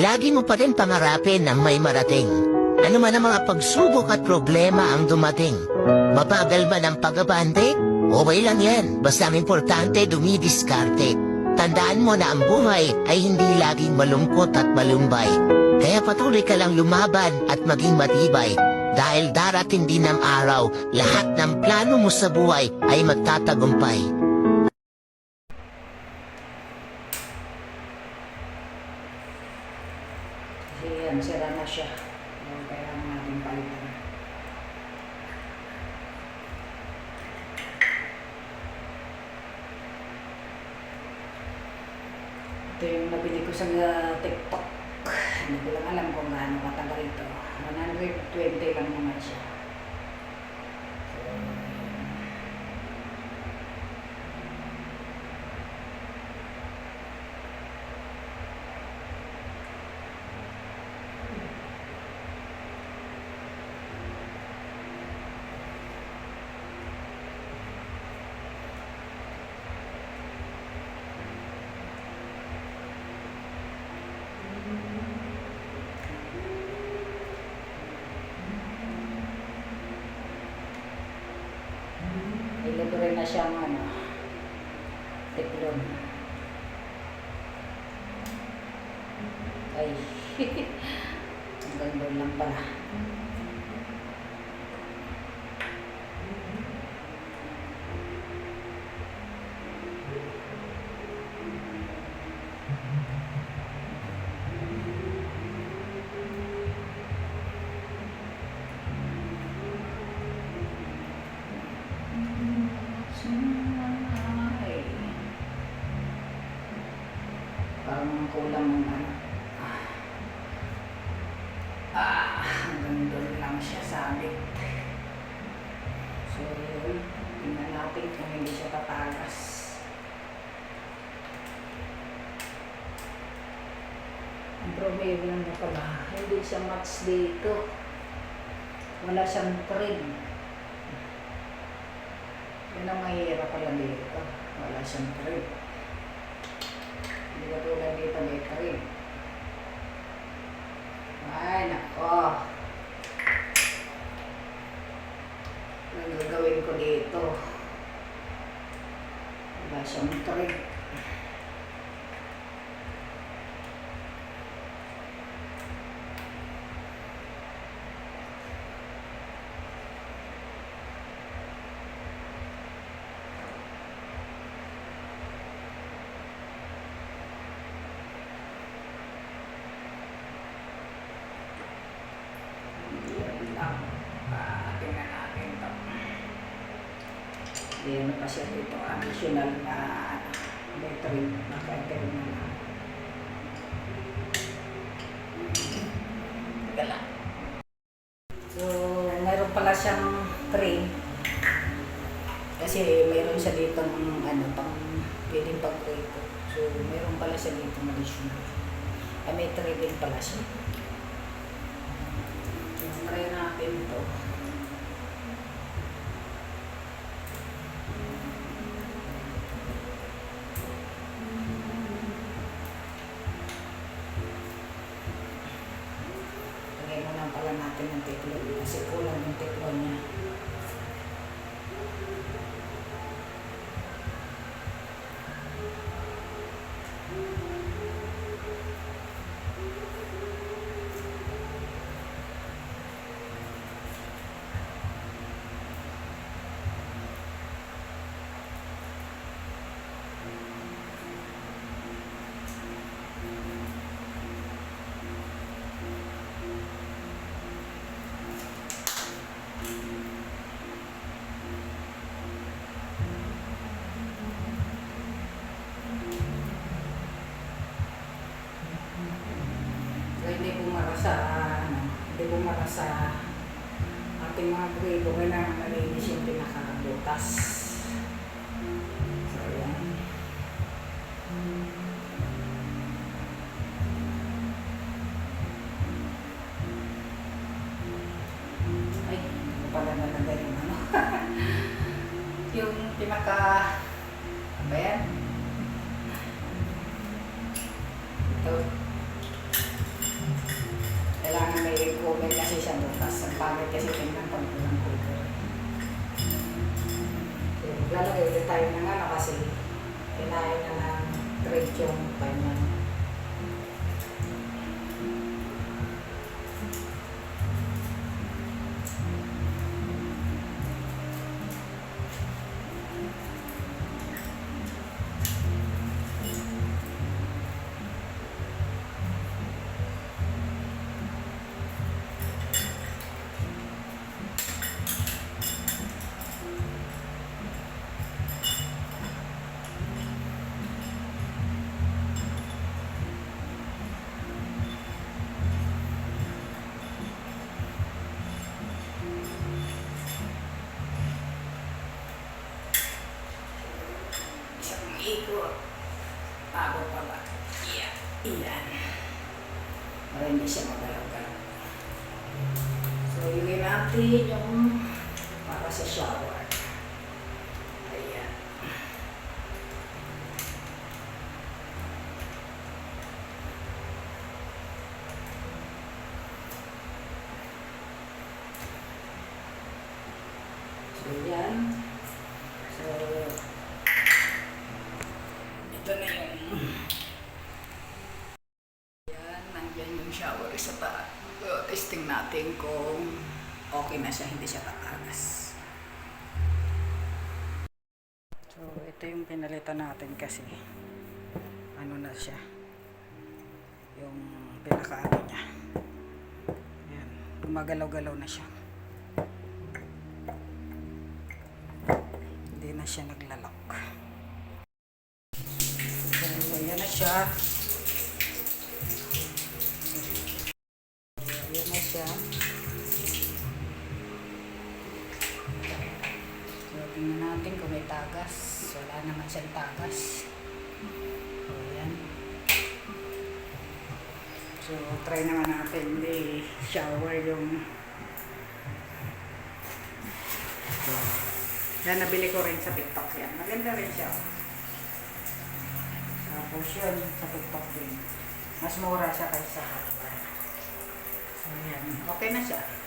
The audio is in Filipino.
lagi mo pa rin pangarapin ang may marating. Ano man ang mga pagsubok at problema ang dumating. Mabagal man ang pagabante? Okay lang yan, basta ang importante dumidiskarte. Tandaan mo na ang buhay ay hindi laging malungkot at malumbay. Kaya patuloy ka lang lumaban at maging matibay. Dahil darating din ang araw, lahat ng plano mo sa buhay ay magtatagumpay. Kasi yan, sira na siya. Yung kailangan natin palitan. Ito yung nabili ko sa TikTok. Hindi ko lang alam kung gaano katagal ito. 120 lang naman siya. So, Ilibre na siyang ano, tiklon. Ay, hanggang doon lang pala. Parang kulang ng ano. Ah. Ah, hanggang doon lang siya sabit. So, yun. Tingnan natin kung hindi siya tatagas. Ang problema na pala, hindi siya match dito. Wala siyang trim. Yun ang mahirap pala dito. Wala siyang trim. Hindi ka tulad dito trim. Ay, nako. Ang gagawin ko dito. Wala siyang trim. Yan lang. Ah, tingnan natin to. Meron pa siya dito, additional na battery, naka-battery na lang. Teka lang. So, meron pala siyang tray. Kasi meron siya dito ng ano, pang pwedeng pag-prito. So, meron pala siya dito ng additional. Ay, may tray din pala siya. Try natin to. Lagay mo lang ng tiklon kasi kulang yung niya. Kaya hindi bumara sa, ano, hindi bumara sa ating mga grado, kailangan malinis yung pinakabutas. So, yan. Ay, hindi pala nalagay yung ano. yung pinaka, ano ba. Pangit kasi tingnan pag kulay. So, lalagay ulit tayo ng ano kasi kinain na ng trade yung kanya. Iyan. Para hindi siya magalaw-galaw. So, ilagay natin yung para sa shower. Ayan. So, ito na yung... Yan, nandyan yung shower sa taas. So, testing natin kung okay na siya, hindi siya tatagas. So, ito yung pinalitan natin kasi ano na siya. Yung pinakaano niya. Yan, gumagalaw-galaw na siya. Hindi na siya naglalak. So, yan na siya. Ayan na siya. May tagas. Wala naman siyang tagas. So, ayan. So, try naman natin di shower yung yan, nabili ko rin sa TikTok yan. Maganda rin siya. Tapos yun, sa TikTok din. Mas mura siya kaysa hardware. So, yan. Okay na siya.